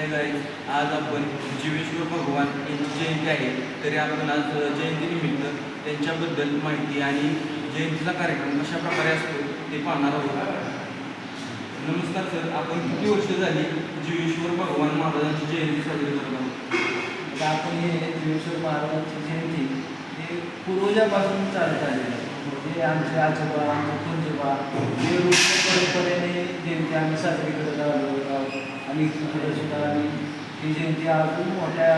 Hi guys आज आपण जीवेश्वर भगवान यांची जयंती आहे. तरी आपण आज जयंतीनिमित्त त्यांच्याबद्दल माहिती आणि जयंतीचा कार्यक्रम कशा प्रकारे असतो ते पाहणार आहोत नमस्कार सर आपण किती वर्ष झाली जीवेश्वर भगवान महाराजांची जयंती साजरी करत आहोत? आपण हे जीवेश्वर महाराजांची जयंती हे पूर्वजापासून चालत आलेलं आहे. म्हणजे आमचे आजोबा आमचे कुंजोबा हे परंपरेने जयंती आम्ही साजरी करत आलो. आणि सुद्धा आम्ही ही जयंती अजून मोठ्या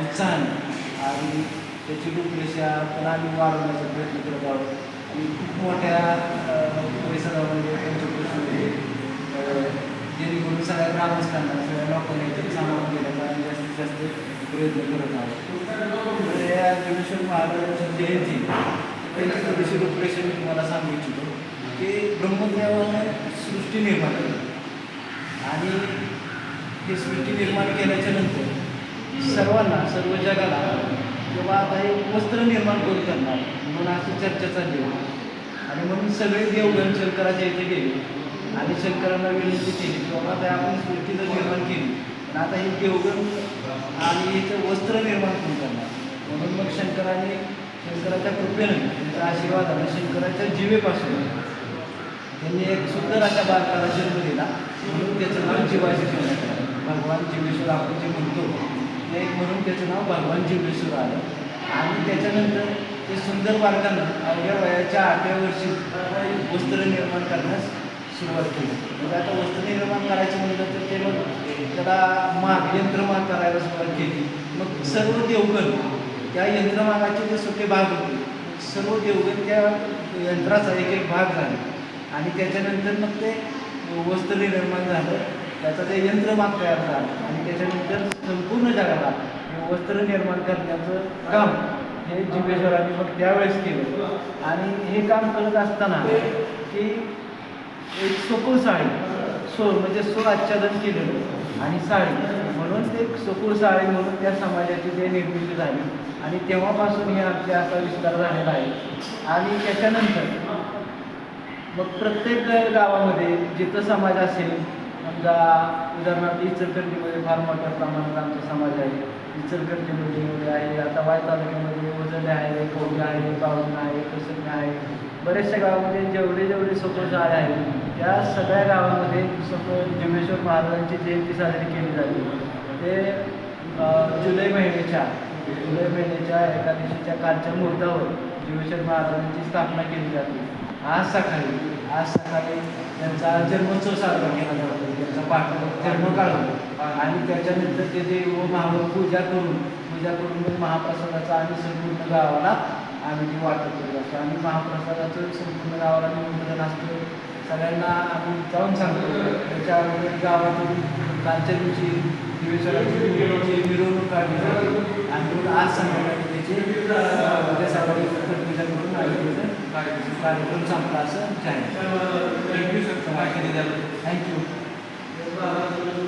उत्साहाने. आणि त्याची रूपरेषा पण आम्ही वाढवण्याचा प्रयत्न करत आहोत. आणि खूप मोठ्या परिसरामध्ये पंचकृषीमध्ये जेणेकरून सगळ्या ग्रामस्थांना सगळ्या लोकांना याच्यात सामावून घेण्याचा आम्ही जास्तीत जास्त प्रयत्न करत आहोत. तर या ज्ञानेश्वर महाराजांची जयंती त्यांची थोडीशी रूपरेषा मी तुम्हाला सांगू इच्छितो की ब्रह्मदेवाने सृष्टी निर्माण केली. आणि ही सृष्टी निर्माण केल्याच्यानंतर सर्वांना सर्व जगाला किंवा आता हे वस्त्र निर्माण करून करणार म्हणून अशी चर्चा चालली होती. आणि म्हणून सगळे देवगण शंकराच्या इथे गेले. आणि शंकरांना विनंती केली की बाबा आता आपण सृष्टी जर निर्माण केली. पण आता हे देवगण आणि इथं वस्त्र निर्माण करून करणार म्हणून मग शंकराने शंकराच्या कृपेनं त्यांच्या आशीर्वादाने शंकराच्या जीवेपासून त्यांनी एक सुंदर अशा बालकाला जन्म दिला. म्हणून त्याचं नाव जीवाशी ठेवण्यात आलं. भगवान जीवेश्वर आपण जे म्हणतो ते एक म्हणून त्याचं नाव भगवान जीवेश्वर आलं. आणि त्याच्यानंतर ते सुंदर बालकानं अवघ्या वयाच्या आठव्या वर्षी वस्त्र निर्माण करण्यास सुरुवात केली. म्हणजे आता वस्त्र निर्माण करायचं म्हणलं तर ते मग त्याला माग यंत्रमाग करायला सुरुवात केली. मग सर्व देवगण त्या यंत्रमागाचे जे सुटे भाग होते सर्व देवगण त्या यंत्राचा एक एक भाग झाला. आणि त्याच्यानंतर मग ते वस्त्र निर्माण झालं. त्याचं ते यंत्रमाग तयार झालं. आणि त्याच्यानंतर संपूर्ण जगाला वस्त्र निर्माण करण्याचं काम हे जिवेश्वरांनी मग त्यावेळेस केलं. आणि हे काम करत असताना की एक सखोल साडी सोळ म्हणजे सोळ आच्छादन केलेलं आणि साडी म्हणून ते सखोल साडी म्हणून त्या समाजाची ते निर्मिती झाली. आणि तेव्हापासून हे आमच्या असा विस्तार झालेला आहे. आणि त्याच्यानंतर मग प्रत्येक गावामध्ये जिथं समाज असेल समजा उदाहरणार्थ इचलकरंजीमध्ये फार मोठ्या प्रमाणात आमचा समाज आहे. इचलकरंजीमध्ये आहे आता वाय तालुक्यामध्ये वजले आहे कवडे आहे बावन्न आहे कसं आहे. बऱ्याचशा गावामध्ये जेवढे जेवढे सखोल झाले आहेत त्या सगळ्या गावामध्ये सखोल जमेश्वर महाराजांची जयंती साजरी केली जाते. ते जुलै महिन्याच्या जुलै महिन्याच्या एकादशीच्या कालच्या मुहूर्तावर जमेश्वर महाराजांची स्थापना केली जाते. आज सकाळी आज सकाळी त्यांचा जन्मोत्सव साजरा केला जातो. त्यांचा पाठ जन्मकाळ होतो आणि त्याच्यानंतर ते जे महावर पूजा करून पूजा करून मग महाप्रसादाचा आम्ही संपूर्ण गावाला आम्ही ते वाटप करत असतो. आणि महाप्रसादाचं संपूर्ण गावाला निमंत्रण असतं. सगळ्यांना आम्ही जाऊन सांगतो. त्याच्या अगोदर गावातून कालच्या दिवशी दिवेश्वराची मिरवणूक काढली आणि आज संध्याकाळी त्याची उद्या सकाळी कार्यक्रम संपला असं जाहीर थँक्यू थँक्यू